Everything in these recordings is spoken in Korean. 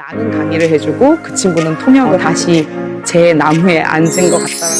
나는 강의를 해주고 그 친구는 통역을 다시 제 나무에 앉은 것 같다는.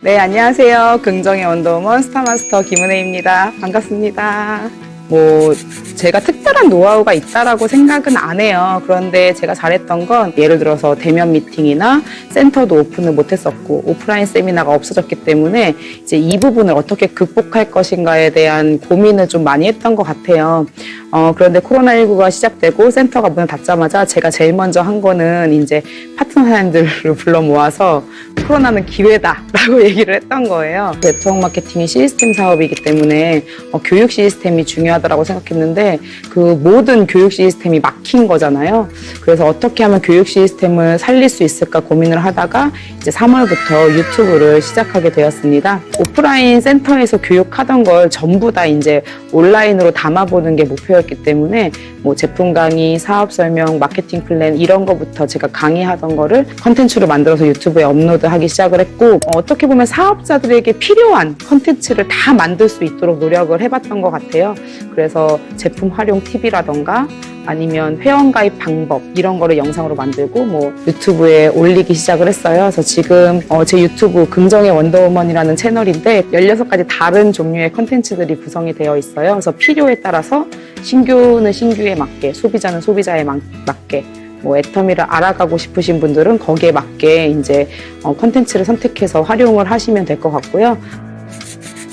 네, 안녕하세요. 긍정의 원더우먼 스타마스터 김은혜입니다. 반갑습니다. 뭐, 제가 특별한 노하우가 있다라고 생각은 안 해요. 그런데 제가 잘했던 건 예를 들어서 대면 미팅이나 센터도 오픈을 못 했었고 오프라인 세미나가 없어졌기 때문에 이제 이 부분을 어떻게 극복할 것인가에 대한 고민을 좀 많이 했던 것 같아요. 어, 그런데 코로나19가 시작되고 센터가 문을 닫자마자 제가 제일 먼저 한 거는 이제 파트너 사람들을 불러 모아서 코로나는 기회다 라고 얘기를 했던 거예요. 네트워크 마케팅이 시스템 사업이기 때문에 어, 교육 시스템이 중요하다고 생각했는데 그 모든 교육 시스템이 막힌 거잖아요. 그래서 어떻게 하면 교육 시스템을 살릴 수 있을까 고민을 하다가 이제 3월부터 유튜브를 시작하게 되었습니다. 오프라인 센터에서 교육하던 걸 전부 다 이제 온라인으로 담아보는 게 목표였기 때문에 뭐 제품 강의, 사업 설명, 마케팅 플랜 이런 거부터 제가 강의하던 거를 컨텐츠로 만들어서 유튜브에 업로드하기 시작을 했고 어, 떻게 보면 사업자들에게 필요한 컨텐츠를 다 만들 수 있도록 노력을 해봤던 것 같아요. 그래서 제품 활용 팁이라던가 아니면 회원 가입 방법 이런 거를 영상으로 만들고 뭐 유튜브에 올리기 시작을 했어요. 그래서 지금 어, 제 유튜브 긍정의 원더우먼이라는 채널인데 16가지 다른 종류의 컨텐츠들이 구성이 되어 있어요. 그래서 필요에 따라서 신규는 신규에 맞게 소비자는 소비자에 맞- 맞게 뭐 애터미를 알아가고 싶으신 분들은 거기에 맞게 이제 어, 컨텐츠를 선택해서 활용을 하시면 될 것 같고요.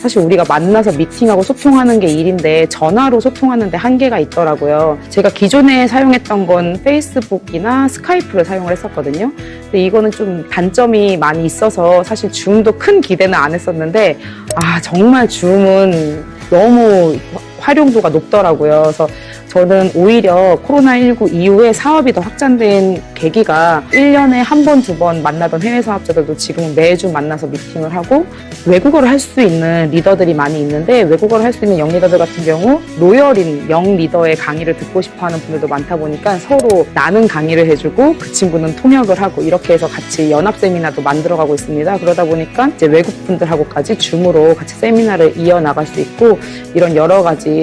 사실 우리가 만나서 미팅하고 소통하는 게 일인데 전화로 소통하는데 한계가 있더라고요. 제가 기존에 사용했던 건 페이스북이나 스카이프를 사용을 했었거든요. 근데 이거는 좀 단점이 많이 있어서 사실 줌도 큰 기대는 안 했었는데 아 정말 줌은 너무 활용도가 높더라고요. 그래서 저는 오히려 코로나19 이후에 사업이 더 확장된 계기가 1년에 한 번, 두 번 만나던 해외 사업자들도 지금 매주 만나서 미팅을 하고 외국어를 할 수 있는 리더들이 많이 있는데 외국어를 할 수 있는 영 리더들 같은 경우 로열인 영 리더의 강의를 듣고 싶어 하는 분들도 많다 보니까 서로 나는 강의를 해주고 그 친구는 통역을 하고 이렇게 해서 같이 연합 세미나도 만들어가고 있습니다. 그러다 보니까 이제 외국 분들하고까지 줌으로 같이 세미나를 이어나갈 수 있고 이런 여러 가지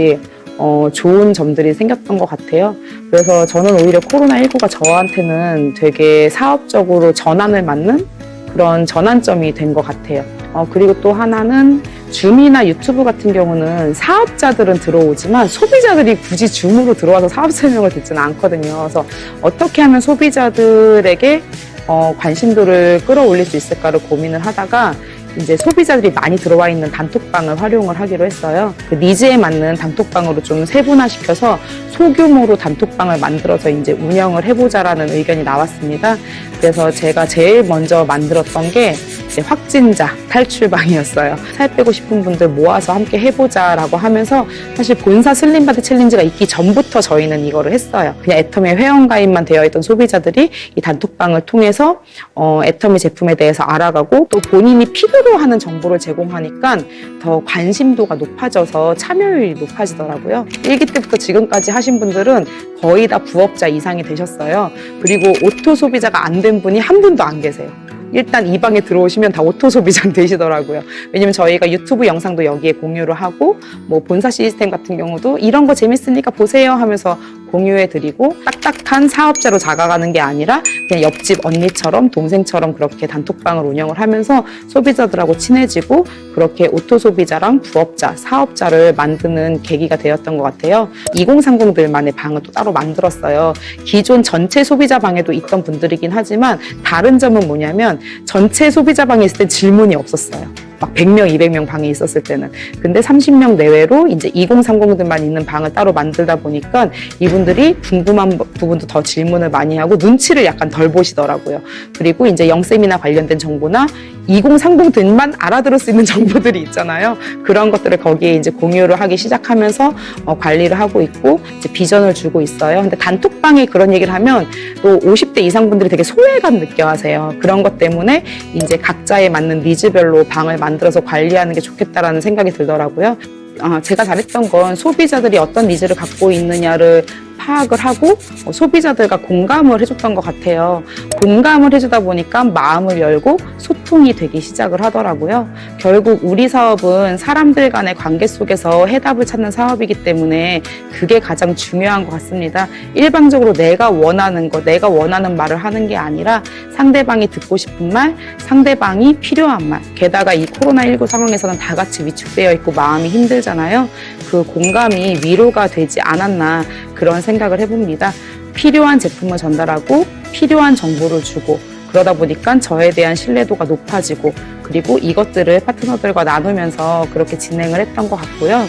어, 좋은 점들이 생겼던 것 같아요. 그래서 저는 오히려 코로나19가 저한테는 되게 사업적으로 전환을 맞는 그런 전환점이 된 것 같아요. 어, 그리고 또 하나는 줌이나 유튜브 같은 경우는 사업자들은 들어오지만 소비자들이 굳이 줌으로 들어와서 사업 설명을 듣지는 않거든요. 그래서 어떻게 하면 소비자들에게 어, 관심도를 끌어올릴 수 있을까를 고민을 하다가 이제 소비자들이 많이 들어와 있는 단톡방을 활용을 하기로 했어요. 그 니즈에 맞는 단톡방으로 좀 세분화시켜서 소규모로 단톡방을 만들어서 이제 운영을 해보자라는 의견이 나왔습니다. 그래서 제가 제일 먼저 만들었던 게 이제 확진자 탈출방이었어요. 살 빼고 싶은 분들 모아서 함께 해보자라고 하면서 사실 본사 슬림바디 챌린지가 있기 전부터 저희는 이거를 했어요. 그냥 애터미 회원 가입만 되어 있던 소비자들이 이 단톡방을 통해서 어, 애터미 제품에 대해서 알아가고 또 본인이 필요로 하는 정보를 제공하니까 더 관심도가 높아져서 참여율이 높아지더라고요. 일기 때부터 지금까지 하신 분들은 거의 다 부업자 이상이 되셨어요. 그리고 오토 소비자가 안 된 분이 한 분도 안 계세요. 일단 이 방에 들어오시면 다 오토 소비자 되시더라고요. 왜냐면 저희가 유튜브 영상도 여기에 공유를 하고 뭐 본사 시스템 같은 경우도 이런 거 재밌으니까 보세요 하면서 공유해 드리고 딱딱한 사업자로 자가가는 게 아니라 그냥 옆집 언니처럼 동생처럼 그렇게 단톡방을 운영을 하면서 소비자들하고 친해지고 그렇게 오토 소비자랑 부업자, 사업자를 만드는 계기가 되었던 것 같아요. 2030들만의 방을 또 따로 만들었어요. 기존 전체 소비자 방에도 있던 분들이긴 하지만 다른 점은 뭐냐면 전체 소비자 방에 있을 때 질문이 없었어요. 막 100명, 200명 방에 있었을 때는. 근데 30명 내외로 이제 2030들만 있는 방을 따로 만들다 보니까 이분들이 궁금한 부- 부분도 더 질문을 많이 하고 눈치를 약간 덜 보시더라고요. 그리고 이제 영세미나 관련된 정보나 2030들만 알아들을 수 있는 정보들이 있잖아요. 그런 것들을 거기에 이제 공유를 하기 시작하면서 어, 관리를 하고 있고 이제 비전을 주고 있어요. 근데 단톡방에 그런 얘기를 하면 또 50대 이상 분들이 되게 소외감 느껴 하세요. 그런 것 때문에 이제 각자에 맞는 니즈별로 방을 만들어서 관리하는 게 좋겠다라는 생각이 들더라고요. 아, 제가 잘했던 건 소비자들이 어떤 니즈를 갖고 있느냐를 파악을 하고 어, 소비자들과 공감을 해줬던 것 같아요. 공감을 해주다 보니까 마음을 열고 소통이 되기 시작을 하더라고요. 결국 우리 사업은 사람들 간의 관계 속에서 해답을 찾는 사업이기 때문에 그게 가장 중요한 것 같습니다. 일방적으로 내가 원하는 거, 내가 원하는 말을 하는 게 아니라 상대방이 듣고 싶은 말, 상대방이 필요한 말. 게다가 이 코로나19 상황에서는 다 같이 위축되어 있고 마음이 힘들잖아요. 그 공감이 위로가 되지 않았나 그런 생각을 해봅니다. 필요한 제품을 전달하고 필요한 정보를 주고 그러다 보니까 저에 대한 신뢰도가 높아지고 그리고 이것들을 파트너들과 나누면서 그렇게 진행을 했던 것 같고요.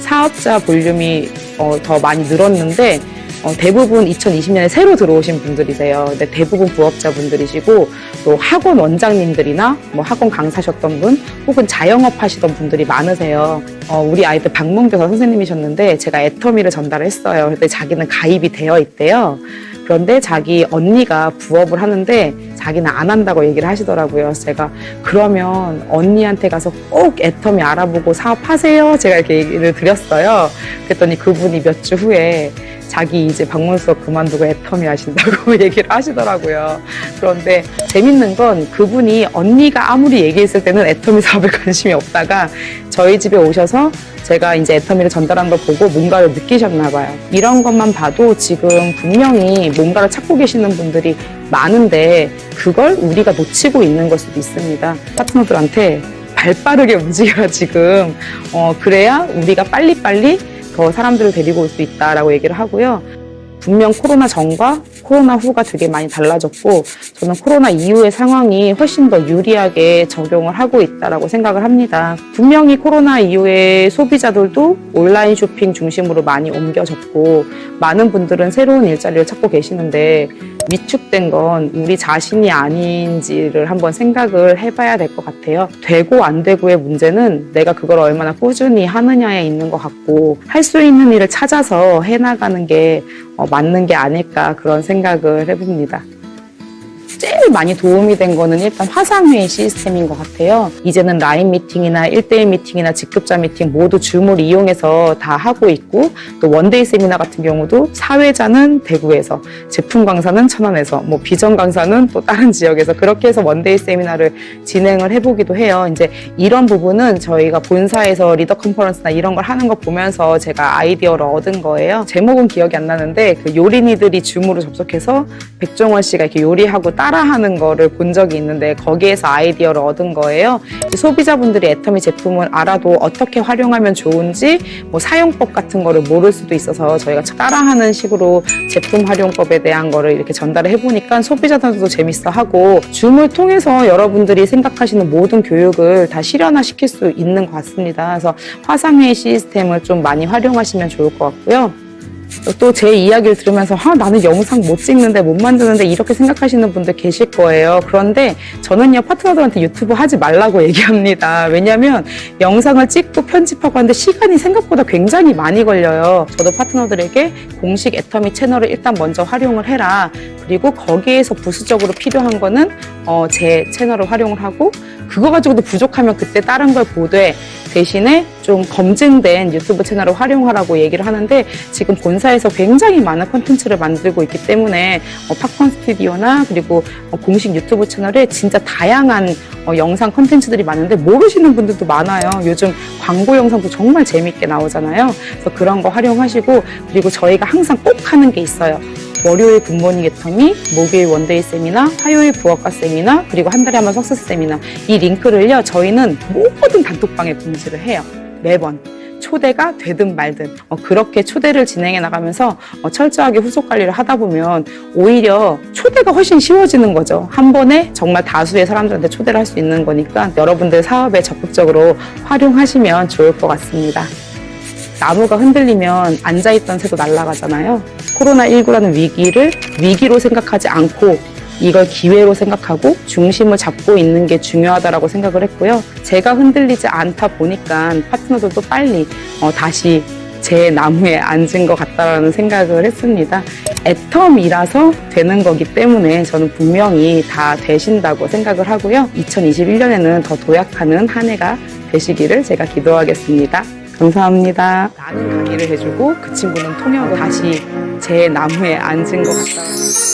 사업자 볼륨이 어, 더 많이 늘었는데 어, 대부분 2020년에 새로 들어오신 분들이세요. 근데 대부분 부업자분들이시고 또 학원 원장님들이나 뭐 학원 강사셨던 분 혹은 자영업 하시던 분들이 많으세요. 어, 우리 아이들 박문교사 선생님이셨는데 제가 애터미를 전달을 했어요. 근데 자기는 가입이 되어 있대요. 그런데 자기 언니가 부업을 하는데 자기는 안 한다고 얘기를 하시더라고요. 제가 그러면 언니한테 가서 꼭 애터미 알아보고 사업하세요. 제가 이렇게 얘기를 드렸어요. 그랬더니 그분이 몇 주 후에 자기 이제 수업 그만두고 애터미 하신다고 얘기를 하시더라고요. 그런데 재밌는 건 그분이 언니가 아무리 얘기했을 때는 애터미 사업에 관심이 없다가 저희 집에 오셔서 제가 이제 애터미를 전달한 걸 보고 뭔가를 느끼셨나 봐요. 이런 것만 봐도 지금 분명히 뭔가를 찾고 계시는 분들이 많은데 그걸 우리가 놓치고 있는 걸 수도 있습니다. 파트너들한테 발 빠르게 움직여 지금 어 그래야 우리가 빨리빨리 더 사람들을 데리고 올 수 있다라고 얘기를 하고요. 분명 코로나 전과 코로나 후가 되게 많이 달라졌고 저는 코로나 이후의 상황이 훨씬 더 유리하게 적용을 하고 있다라고 생각을 합니다. 분명히 코로나 이후에 소비자들도 온라인 쇼핑 중심으로 많이 옮겨졌고 많은 분들은 새로운 일자리를 찾고 계시는데 위축된 건 우리 자신이 아닌지를 한번 생각을 해봐야 될 것 같아요. 되고 안 되고의 문제는 내가 그걸 얼마나 꾸준히 하느냐에 있는 것 같고 할 수 있는 일을 찾아서 해나가는 게 어, 맞는 게 아닐까 그런 생각 을 해봅니다. 제일 많이 도움이 된 거는 일단 화상회의 시스템인 것 같아요. 이제는 라인 미팅이나 1대1 미팅이나 직급자 미팅 모두 줌을 이용해서 다 하고 있고 또 원데이 세미나 같은 경우도 사회자는 대구에서 제품 강사는 천안에서 뭐 비전 강사는 또 다른 지역에서 그렇게 해서 원데이 세미나를 진행을 해보기도 해요. 이제 이런 부분은 저희가 본사에서 리더 컨퍼런스나 이런 걸 하는 거 보면서 제가 아이디어를 얻은 거예요. 제목은 기억이 안 나는데 그 요리니들이 줌으로 접속해서 백종원 씨가 이렇게 요리하고 따라 하는 거를 본 적이 있는데 거기에서 아이디어를 얻은 거예요. 소비자분들이 애터미 제품을 알아도 어떻게 활용하면 좋은지 뭐 사용법 같은 거를 모를 수도 있어서 저희가 따라하는 식으로 제품 활용법에 대한 거를 이렇게 전달을 해보니까 소비자들도 재밌어 하고 줌을 통해서 여러분들이 생각하시는 모든 교육을 다 실현화시킬 수 있는 것 같습니다. 그래서 화상회의 시스템을 좀 많이 활용하시면 좋을 것 같고요. 또 제 이야기를 들으면서 아, 나는 영상 못 찍는데 못 만드는데 이렇게 생각하시는 분들 계실 거예요. 그런데 저는요 파트너들한테 유튜브 하지 말라고 얘기합니다. 왜냐하면 영상을 찍고 편집하고 하는데 시간이 생각보다 굉장히 많이 걸려요. 저도 파트너들에게 공식 애터미 채널을 일단 먼저 활용을 해라. 그리고 거기에서 부수적으로 필요한 거는 어, 제 채널을 활용을 하고 그거 가지고도 부족하면 그때 다른 걸 보되 대신에 좀 검증된 유튜브 채널을 활용하라고 얘기를 하는데 지금 본사에서 굉장히 많은 콘텐츠를 만들고 있기 때문에 어, 팝콘 스튜디오나 그리고 어, 공식 유튜브 채널에 진짜 다양한 어, 영상 콘텐츠들이 많은데 모르시는 분들도 많아요. 요즘 광고 영상도 정말 재밌게 나오잖아요. 그래서 그런 거 활용하시고 그리고 저희가 항상 꼭 하는 게 있어요. 월요일 굿모닝 애터미, 목요일 원데이 세미나, 화요일 부업과 세미나, 그리고 한 달에 한 번 석스 세미나. 이 링크를요, 저희는 모든 단톡방에 공지를 해요. 매번. 초대가 되든 말든 어, 그렇게 초대를 진행해 나가면서 어, 철저하게 후속 관리를 하다 보면 오히려 초대가 훨씬 쉬워지는 거죠. 한 번에 정말 다수의 사람들한테 초대를 할 수 있는 거니까 여러분들 사업에 적극적으로 활용하시면 좋을 것 같습니다. 나무가 흔들리면 앉아있던 새도 날아가잖아요. 코로나19라는 위기를 위기로 생각하지 않고 이걸 기회로 생각하고 중심을 잡고 있는 게 중요하다라고 생각을 했고요. 제가 흔들리지 않다 보니까 파트너들도 빨리 어, 다시 제 나무에 앉은 것 같다라는 생각을 했습니다. 애텀이라서 되는 거기 때문에 저는 분명히 다 되신다고 생각을 하고요. 2021년에는 더 도약하는 한 해가 되시기를 제가 기도하겠습니다. 감사합니다. 나는 강의를 해주고 그 친구는 통역을 다시 제 나무에 앉은 것 같다.